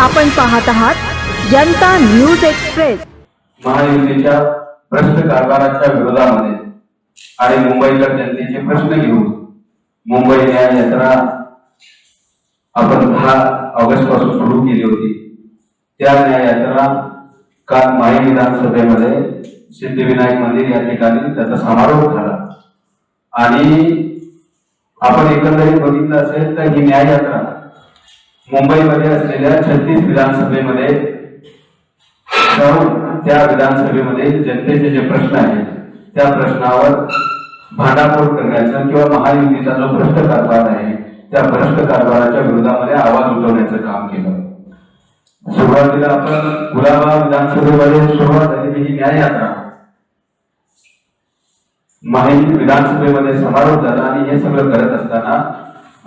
आपण पाहत आहात जनता न्यूज एक्सप्रेस. महायुतीच्या प्रश्न कारभाराच्या विरोधामध्ये आणि मुंबईकर जनतेचे प्रश्न घेऊन मुंबई न्याय यात्रा आपण दहा ऑगस्टपासून सुरू केली होती. त्या न्याय यात्रा काल माई विधानसभेमध्ये सिद्धिविनायक मंदिर या ठिकाणी त्याचा समारोप झाला. आणि आपण एकंदरीत बघितलं असेल तर ही न्याय यात्रा मुंबईमध्ये असलेल्या छत्तीस विधानसभेमध्ये त्या विधानसभेमध्ये जनतेचे जे प्रश्न आहेत त्या प्रश्नावर भांडाफोड करण्याचं किंवा महायुतीचा जो भ्रष्ट कारभार आहे त्या भ्रष्ट कारभाराच्या विरोधामध्ये आवाज उठवण्याचं काम केलं. सुरुवातीला आपण कुलाबा विधानसभेमध्ये सुरुवात झालेली ही न्याय यात्रा माहिती विधानसभेमध्ये समारोप झाला आणि हे सगळं करत असताना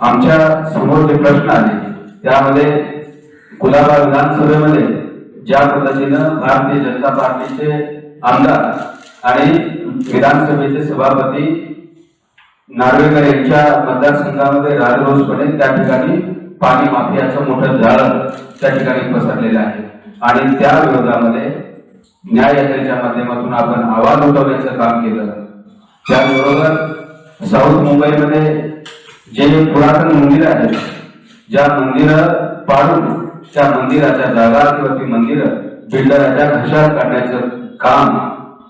आमच्यासमोर जे प्रश्न आले त्यामध्ये कुलाबा विधानसभेमध्ये ज्या पद्धतीनं भारतीय जनता पार्टीचे आमदार आणि विधानसभेचे सभापती नार्वेकर यांच्या मतदारसंघामध्ये राजरोसपणे त्या ठिकाणी पाणी माफियाचं मोठं जाळं त्या ठिकाणी पसरलेलं आहे. आणि त्या विरोधामध्ये न्याय यात्रेच्या माध्यमातून आपण आवाज उठवण्याचं काम केलं. त्याबरोबर साऊथ मुंबईमध्ये जे पुरातन मंदिर आहे ज्या मंदिरं पाडून त्या मंदिराच्या जागा किंवा ती मंदिरं बिल्डराच्या घशात काढण्याचं काम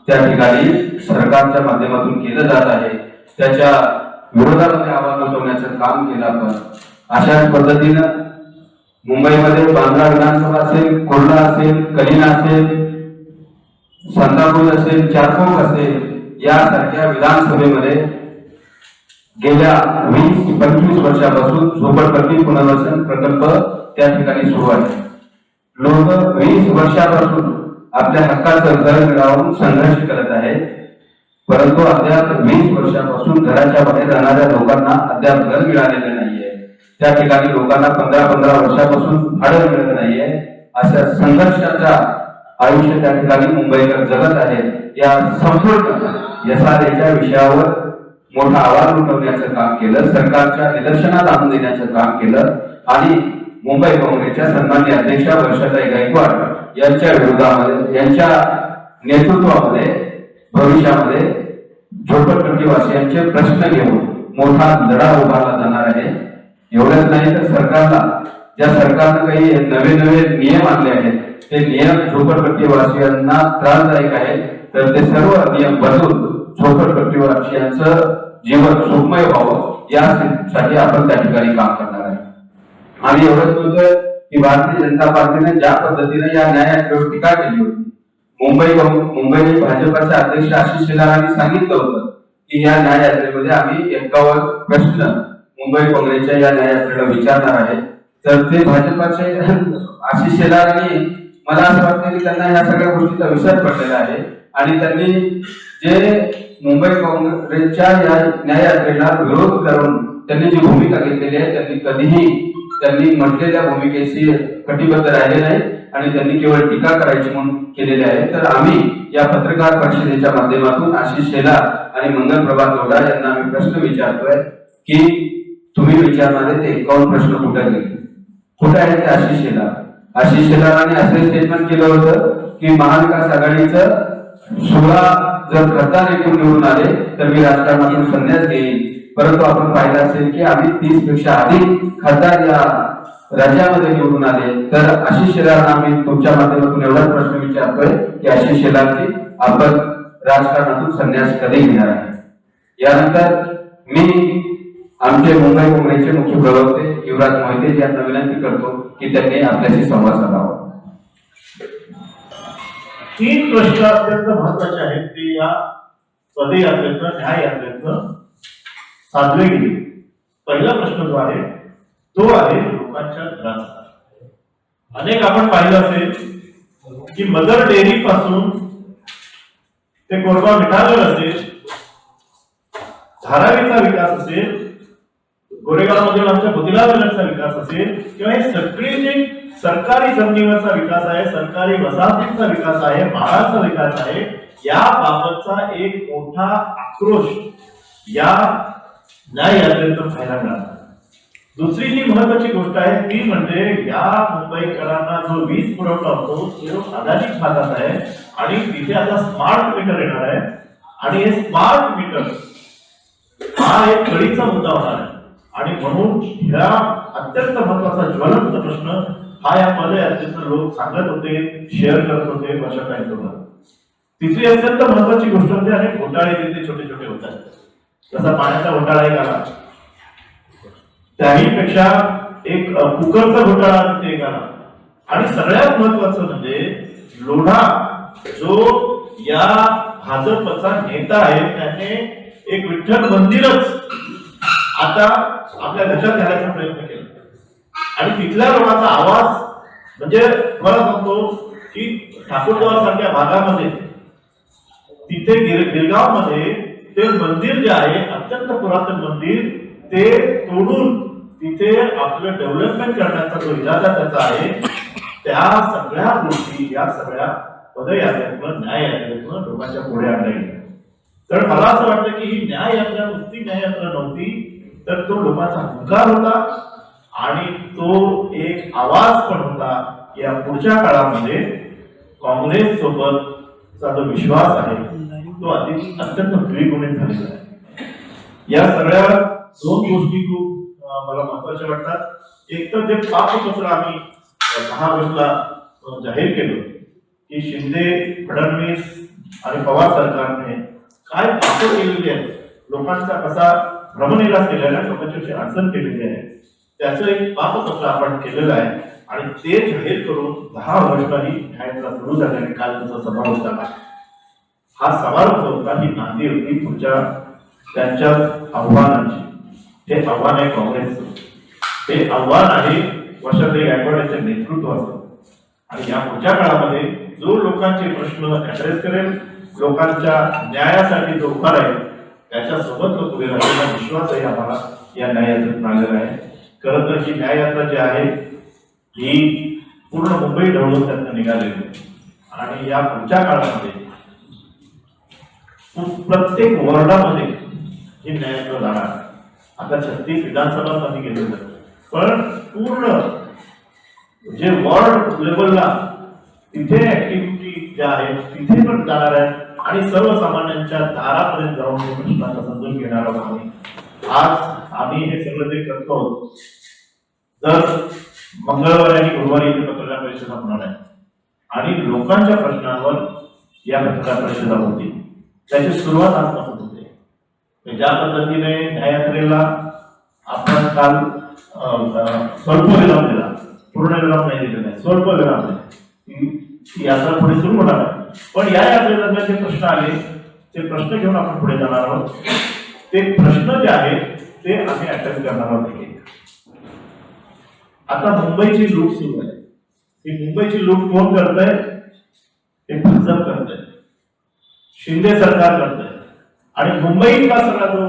त्या ठिकाणी सरकारच्या माध्यमातून केलं जात आहे. त्याच्या विरोधामध्ये आवाज उठवण्याचं काम केलं आपण. अशाच पद्धतीनं मुंबईमध्ये बांद्रा विधानसभा असेल कुर्ला असेल कलिना असेल संतापूर असेल चारकोक असेल यासारख्या विधानसभेमध्ये गेल्या वीस पंचवीस वर्षापासून झोपडपट्टी पुनर्वसन प्रकल्प त्या ठिकाणी सुरू आहे. लोक वीस वर्षापासून आपल्या हक्काचं घर मिळवून संघर्ष करत आहेत. परंतु अद्याप वीस वर्षापासून घराच्या बाहेर राहणाऱ्या लोकांना अद्याप घर मिळालेलं नाहीये. त्या ठिकाणी लोकांना पंधरा पंधरा वर्षापासून भाडं मिळत नाहीये. अशा संघर्षाचा आयुष्य त्या ठिकाणी मुंबईकर जगत आहे या संपूर्ण एसआरएच्या विषयावर मोठा आवाज उठवण्याचं काम केलं सरकारच्या निदर्शनात आणून देण्याचं काम केलं आणि मुंबई काँग्रेसच्या सन्मान्य अध्यक्षा वर्षाताई गायकवाड यांच्या विरोधामध्ये यांच्या नेतृत्वामध्ये भविष्यामध्ये झोपडपट्टीवासियांचे प्रश्न घेऊन मोठा लढा उभारला जाणार आहे. एवढंच नाही तर सरकारला ज्या सरकारनं काही नवे नवे नियम आणले आहेत ते नियम झोपडपट्टीवासियांना त्रासदायक आहेत तर ते सर्व नियम बदलून झोपडपट्टीवासियांचं जीवन सुखमय व्हावं यासाठी आपण त्या ठिकाणी काम करणार आहे. आणि एवढंच म्हणतोय की भारतीय जनता पार्टीने ज्या पद्धतीने या न्यायालयावर टीका केली होती मुंबई मुंबई भाजपाचे अध्यक्ष आशिष शेलारांनी सांगितलं होतं की या न्याययात्रेमध्ये आम्ही एकावर प्रश्न मुंबई काँग्रेसच्या या न्याययात्रेला विचारणार आहे. तर ते भाजपाचे आशिष शेलारांनी मला असं वाटतं की त्यांना या सगळ्या गोष्टीचा विसर पडलेला आहे. आणि त्यांनी जे मुंबई काँग्रेसच्या या न्याययात्रेला विरोध करून त्यांनी जी भूमिका घेतलेली आहे त्यांनी कधीही त्यांनी म्हटलेल्या भूमिकेशी कटिबद्ध राहिले नाही आणि त्यांनी केवळ टीका करायची म्हणून केलेली आहे. तर आम्ही या पत्रकार परिषदेच्या माध्यमातून आशिष शेलार आणि मंगल प्रभात लोढा यांना आम्ही प्रश्न विचारतोय की तुम्ही विचारणारे ते एकावन्न प्रश्न कुठे गेले कुठे आहे ते आशिष शेलार? आशिष शेलारांनी असे स्टेटमेंट केलं होतं की महाविकास आघाडीचं सोळा जर खासदार एकूण निवडून आले तर मी राजकारणातून संन्यास घेईन. परंतु आपण पाहिलं असेल की आम्ही तीसपेक्षा अधिक खासदार या राज्यामध्ये निवडून आले. तर आशिष शेलारांना आम्ही तुमच्या माध्यमातून एवढाच प्रश्न विचारतोय की आशिष शेलारची आपण राजकारणातून संन्यास कधी घेणार आहे यानंतर मी आमचे मुंबई काँग्रेसचे मुख्य प्रवक्ते युवराज मोहिते यांना विनंती करतो की त्यांनी आपल्याशी संवाद साधावा. तीन प्रश्न अत्यंत महत्त्वाचे आहेत ते या पदयात्रेतनं न्याय यात्रेतनं साधले गेले पहिला प्रश्न जो आहे तो आहे लोकांच्या घराचा. अनेक आपण पाहिलं असेल की मदर डेअरी पासून ते कोरबा मिठागर असेल धारावीचा विकास असेल गोरेगावमधील आमच्या बुतिला विकास असेल किंवा हे सगळे जे सरकारी जमिनीवरचा विकास आहे सरकारी वसाहतींचा विकास आहे माळाचा विकास आहे या बाबतचा एक मोठा आक्रोश या न्याय यात्रेत पाहायला मिळाला. दुसरी जी महत्वाची गोष्ट आहे ती म्हणजे या मुंबईकरांना जो वीज पुरवठा होतो तो अदानी भागात आहे आणि तिथे आता स्मार्ट मीटर येणार आहे. आणि हे स्मार्ट मीटर हा एक कळीचा मुद्दा होणार आहे. आणि म्हणून ह्या अत्यंत महत्त्वाचा ज्वलंत प्रश्न हा या पदयात्रेतून लोक सांगत होते शेअर करत होते वर्षाकांसोबत तिसरी अत्यंत महत्वाची गोष्ट म्हणजे अनेक घोटाळे तिथे छोटे छोटे होतात जसा पाण्याचा घोटाळा एक आला त्याही पेक्षा एक कुकरचा घोटाळा तिथे एक आला. आणि सगळ्यात महत्वाचं म्हणजे लोढा जो या भाजपचा नेता आहे त्याने एक विठ्ठल मंदिरच आता आपल्या घशात घालायचा प्रयत्न केला. आणि तिथल्या लोकांचा आवाज म्हणजे तुम्हाला सांगतो की ठाकूरद्वार सारख्या भागामध्ये तिथे गिर गिरगावमध्ये ते मंदिर जे आहे अत्यंत पुरातन मंदिर ते तोडून तिथे आपलं डेव्हलपमेंट करण्याचा जो इरादा त्याचा आहे त्या सगळ्या गोष्टी या सगळ्या पदयात्रेतून न्याय यात्रेतून लोकांच्या पुढे आणल्या गेल्या. तर मला असं वाटतं की ही न्याय यात्रा नुसती न्याय यात्रा नव्हती तर तो लोकांचा हुंकार होता. आणि तो एक आवाज पण होता या पुढच्या काळामध्ये काँग्रेस सोबतचा जो विश्वास आहे तो अतिशय अत्यंत द्विगुणित झालेला आहे. या सगळ्या दोन गोष्टी खूप मला महत्त्वाच्या वाटतात. एक तर जे पाकपत्र आम्ही दहा ऑगस्टला जाहीर केलं की शिंदे फडणवीस आणि पवार सरकारने काय पात्र केलेली आहेत लोकांचा कसा भ्रमनिराश केलेला आहे लोकांची अशी अडचण केलेली आहे त्याचं एक पापपत्र आपण केलेलं आहे. आणि ते जाहीर करून दहा ऑगस्टला ही न्यायाचा सुरू झाल्याने काल त्याचा समारोप झाला. हा समारोप होता ही नांदी होती पुढच्या त्यांच्या आव्हानांची. हे आव्हान आहे काँग्रेसचं. ते आव्हान आहे वर्षाताई गायकवाड यांच्या नेतृत्वाचं आणि या पुढच्या काळामध्ये जो लोकांचे प्रश्न ऍड्रेस करेल लोकांच्या न्यायासाठी जो उभा राहील त्याच्यासोबत लोक उभे राहण्याचा विश्वासही आम्हाला या न्याययात्रेतून आलेला आहे. खरं तर ही न्याययात्रा जी आहे ही पूर्ण मुंबई ढवळून त्यातनं निघालेली आणि या पुढच्या काळामध्ये प्रत्येक वॉर्डामध्ये ही न्यायालय जाणार. आता छत्तीस विधानसभा त्यांनी गेलेलो पण पूर्ण जे वॉर्ड लेवलला तिथे ऍक्टिव्हिटी ज्या आहेत तिथे पण जाणार आहे आणि सर्वसामान्यांच्या दारापर्यंत जाऊन हे समजून घेणार आहोत आज आम्ही हे सगळं जे करतो तर मंगळवारी आणि गुरुवारी इथे पत्रकार परिषदा होणार आहे. आणि लोकांच्या प्रश्नांवर या पत्रकार परिषदा होती त्याची सुरुवात आजपासून होते. ज्या पद्धतीने न्यायात्रेला आपण काल स्वल्प विराम दिला. पूर्ण विराम नाही दिलेला आहे स्वल्प विराम दिला. यात्रा पुढे सुरू होणार आहे. पण या यात्रेदरम्यान जे प्रश्न आले ते प्रश्न घेऊन आपण पुढे जाणार आहोत. ते प्रश्न जे आहेत ते आम्ही अटक करणार आहोत आता मुंबईची लूट सुरू आहे. ही मुंबईची लूट कोण करत आहे ते भाजप करत आहे शिंदे सरकार करत आहे आणि मुंबईतला सगळा जो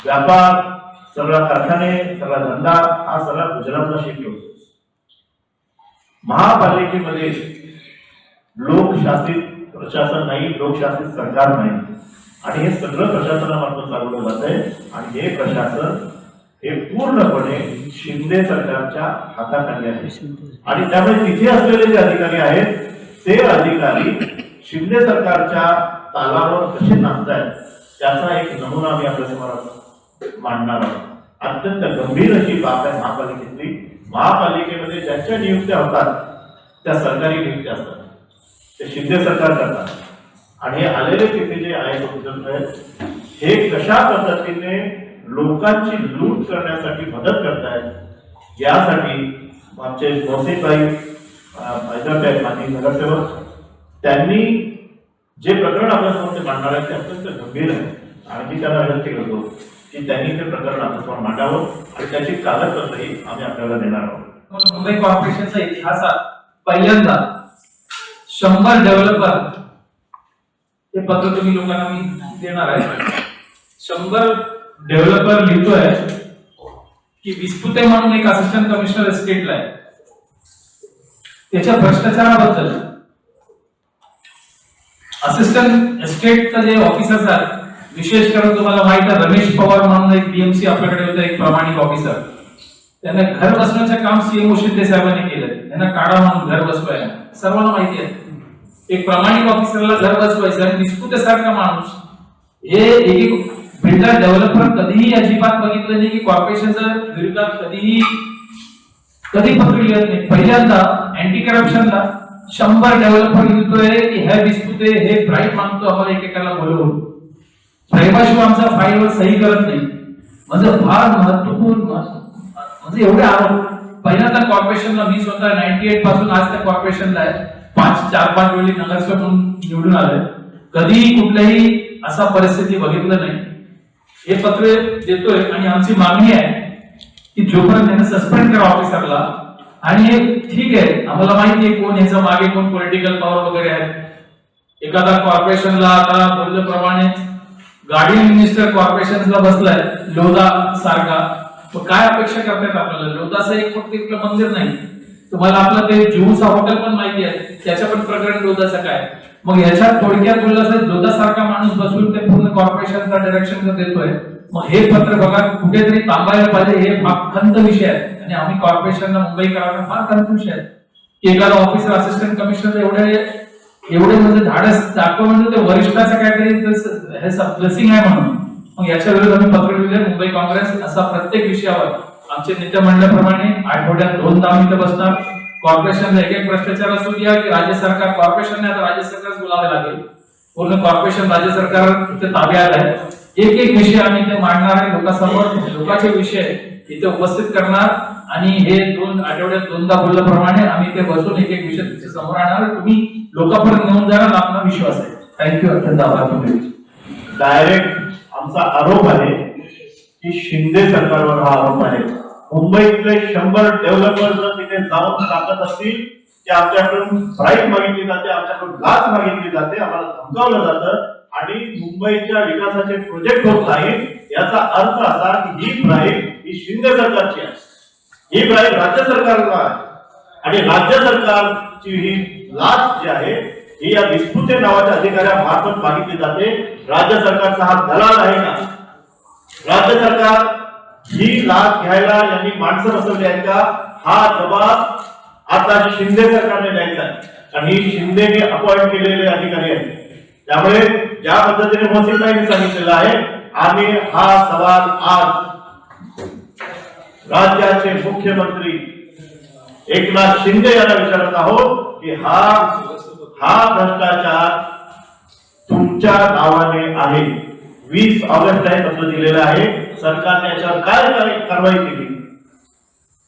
व्यापार सगळा कारखाने सगळा धंदा हा सगळा गुजरातला शिफ्ट होतो. महापालिकेमध्ये लोकशासित प्रशासन नाही लोकशासित सरकार नाही. आणि हे सगळं प्रशासनामार्फत चालवलं जात आहे आणि हे प्रशासन हे पूर्णपणे शिंदे सरकारच्या हाताखाली आहे. आणि त्यामुळे तिथे असलेले जे अधिकारी आहेत ते अधिकारी शिंदे सरकारच्या तालावर कसे नाचतायत त्याचा एक नमुना आम्ही आपल्यासमोर मांडणार आहोत अत्यंत गंभीर अशी बाब आहे महापालिकेतली. महापालिकेमध्ये ज्यांच्या नियुक्त्या होतात त्या सरकारी नियुक्त्या असतात. ते शिंदे सरकार करतात. आणि हे आलेले तिथे जे आहेत उद्योग आहेत हे कशा पद्धतीने लोकांची लूट करण्यासाठी मदत करतायत यासाठी आमचे मोसेताई हैदराबाद आहेत माझी नगरसेवक त्यांनी जे प्रकरण आपल्यासमोर ते मांडणार आहे ते अत्यंत गंभीर आहे. आणि मी त्यांना विनंती करतो की त्यांनी ते प्रकरण आपल्यासमोर मांडावं आणि त्याची कागदपत्रही आम्ही आपल्याला देणार आहोत. मुंबई कॉर्पोरेशनच्या इतिहासात पहिल्यांदा शंभर डेव्हलपर ते पत्र तुम्ही लोकांना मी देणार आहे. शंभर डेव्हलपर लिहितोय की विस्पुते म्हणून एक असिस्टंट कमिशनर एस्टेटला आहे. त्याच्या भ्रष्टाचाराबद्दल. असिस्टंट स्टेटचं जे ऑफिसर आहेत विशेष करून तुम्हाला माहीत आहे रमेश पवार म्हणून एक बीएमसी आपल्याकडे होता एक प्रामाणिक ऑफिसर त्यांना घर बसण्याचं काम सीएमओ शिंदे साहेबांनी केलं त्यांना काढा म्हणून घर बसवाय सर्वांना माहिती आहे. एक प्रामाणिक ऑफिसरला जर बसवायचं आणि निस्पुतेसारखा माणूस हे एक बिल्डर डेव्हलपर कधीही अजिबात बघितलं नाही की कॉर्पोरेशनच्या विरोधात कधीही कधी पत्र लिहित नाही. पहिल्यांदा अँटी करप्शनला शंभर डेव्हलपर लिहितोय की हे दिसतोय हे ब्राईट मागतो आम्हाला एकेकाला बोलवून. साहेबाशिवाय आमचा फाईलवर सही करत नाही. म्हणजे फार महत्त्वपूर्ण म्हणजे एवढे आरोप. पहिल्यांदा कॉर्पोरेशनला मी स्वतः नाईन्टी एटपासून आज त्या कॉर्पोरेशनला आहे. पाच चार पाच वेळी नगरसेवक म्हणून निवडून आलोय कधीही कुठल्याही असा परिस्थिती बघितलं नाही. हे पत्र देतोय आणि आमची मागणी आहे की जोपर्यंत त्यांना सस्पेंड करा ऑफिसरला आणि हे ठीक आहे आम्हाला माहिती आहे कोण याच्या मागे कोण पॉलिटिकल पॉवर वगैरे आहेत. एखादा कॉर्पोरेशनला आता बोलल्याप्रमाणे गाडी मिनिस्टर कॉर्पोरेशनला बसलाय लोधा सारखा काय अपेक्षा करतायत आपल्याला? लोधाचं एक फक्त इथलं मंदिर नाही. तुम्हाला आपलं ते जुहूचा हॉटेल पण माहिती आहे. त्याच्या पण प्रकरण लोधाचं काय? मग याच्यात थोडक्यात बोलला असं लोधासारखा माणूस बसून ते पूर्ण कॉर्पोरेशनचा डायरेक्शन देतोय. मग हे पत्र बघा कुठेतरी थांबायला पाहिजे हे फार खंत विषय आहे. आणि आम्ही कॉर्पोरेशनला मुंबईकरांना फार खंत विषय आहे. की एखादा ऑफिसर असिस्टंट कमिशनर एवढे एवढे म्हणजे धाडस दाखव म्हणजे ते वरिष्ठाचं काहीतरी हे ब्लेसिंग आहे म्हणून. मग याच्या विरोधात आम्ही पत्र लिहिले मुंबई काँग्रेस असा प्रत्येक विषयावर. आमचे नेते म्हणल्याप्रमाणे आठवड्यात दोनदा आम्ही इथं बसणार कॉर्पोरेशनला एक एक भ्रष्टाचार असू द्या की राज्य सरकार कॉर्पोरेशनने आता राज्य सरकारच बोलावे लागेल. पूर्ण कॉर्पोरेशन राज्य सरकार इथे ताब्यात आहे. एक एक विषय आम्ही इथे मांडणार आहे लोकांसमोर. लोकांचे विषय इथे उपस्थित करणार. आणि हे दोन आठवड्यात दोनदा बोलल्याप्रमाणे आम्ही इथे बसून एक एक विषय तुमच्यासमोर आणणार तुम्ही लोकांपर्यंत नेऊन जाणार आपला विश्वास आहे. थँक्यू अत्यंत आभार तुम्ही डायरेक्ट आमचा आरोप आहे की शिंदे सरकारवर हा आरोप आहे. मुंबईतले शंभर डेव्हलपर जर तिथे जाऊन सांगत असतील की आमच्याकडून ब्राईट मागितली जाते आमच्याकडून लाच मागितली जाते आम्हाला धमकावलं जातं. आणि मुंबईच्या विकासाचे प्रोजेक्ट होत नाही याचा अर्थ असा की ही ब्राईट ही शिंदे सरकारची आहे. ही ब्राईट राज्य सरकारला आहे. आणि राज्य सरकारची ही लाच जी आहे ही या विस्पुते नावाच्या अधिकाऱ्यामार्फत मागितली जाते. राज्य सरकारचा हा दलाल आहे का? राज्य सरकार ही लाच घ्यायला यांनी माणसं बसवली आहेत का? हा जबाब आता शिंदे सरकारने द्यायचा कारण आणि ही शिंदेने अपॉइंट केलेले अधिकारी आहेत. त्यामुळे ज्या पद्धतीने मोसिकाईने सांगितलेलं आहे आम्ही हा सवाल आज राज्याचे मुख्यमंत्री एकनाथ शिंदे यांना विचारत आहोत की हा हा भ्रष्टाचार तुमच्या नावाने आहे. वीस ऑगस्ट आहे पत्र दिलेलं आहे. सरकारने याच्यावर काय कारवाई केली?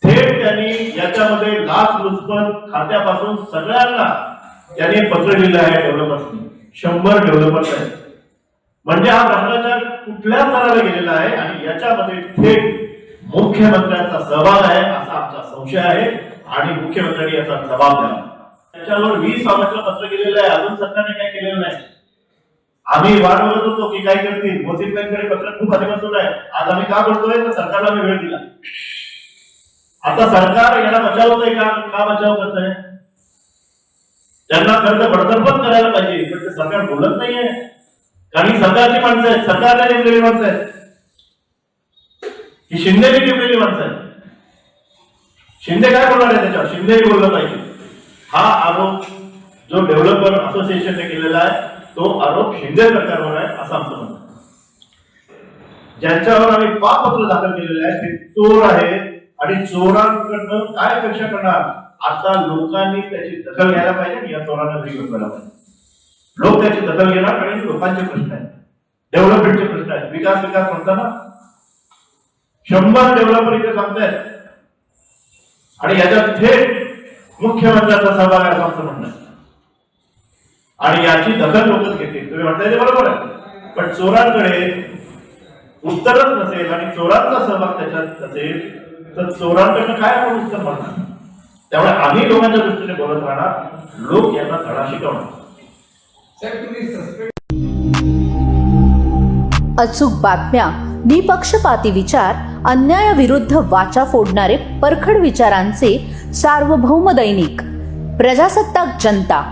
थेट त्यांनी याच्यामध्ये लाच लुचपत खात्यापासून सगळ्यांना त्याने पत्र लिहिलं आहे डेव्हलपर्सनी. शंभर डेव्हलपर्स आहेत. म्हणजे हा भ्रष्टाचार कुठल्या स्तराला गेलेला आहे आणि याच्यामध्ये थेट मुख्यमंत्र्यांचा सहभाग आहे असा आमचा संशय आहे आणि मुख्यमंत्र्यांनी याचा जबाब द्यावा. त्याच्यावर वीस ऑगस्टला पत्र केलेलं आहे. अजून सरकारने काय केलेलं नाही. आम्ही वाट बघत होतो की काय करतील? मोसिक बँकेकडे पत्र खूप आधीपासून आहे. आज आम्ही का बोलतोय तर सरकारला आम्ही वेळ दिला. आता सरकार याला बचावतोय का? का बचाव करत आहे त्यांना खर्च तर पण करायला पाहिजे पण ते सरकार बोलत नाहीये. कारण ही सरकारची माणसं आहेत. सरकारला नेमलेली माणसं आहेत. ही शिंदेने नेमलेली माणसं आहेत. शिंदे काय बोलणार आहे त्याच्यावर? शिंदेही बोललं पाहिजे. हा आरोप जो डेव्हलपर असोसिएशनने केलेला आहे तो आरोप शिंदे सरकारवर आहे असं आमचं म्हणणं ज्यांच्यावर आम्ही पापत्र दाखल केलेले आहे ते चोर आहे. आणि चोरांकडनं काय अपेक्षा करणार? आता लोकांनी त्याची दखल घ्यायला पाहिजे आणि या चोरांना घरी करायला पाहिजे. लोक त्याची दखल घेणार कारण लोकांचे प्रश्न आहेत. डेव्हलपमेंटचे प्रश्न आहेत. विकास विकास म्हणताना शंभर डेव्हलपर इथे सांगतायत आणि याच्यात थेट मुख्यमंत्र्यांचा सहभाग आहे असं म्हणणं आणि याची दखल लोकच घेतील. तुम्ही म्हणताय ते बरोबर आहे. पण चोरांकडे उत्तरच नसेल आणि चोरांचा सहभाग त्याच्यात असेल तर चोरांकडनं काय आपण उत्तर म्हणणार त्यामुळे आम्ही लोकांच्या दृष्टीने बोलत राहणार लोक यांना धडा शिकवणार. अचूक बातम्या निपक्षपाती विचार अन्यायाविरुद्ध वाचा फोडणारे परखड विचारांचे सार्वभौम दैनिक प्रजासत्ताक जनता.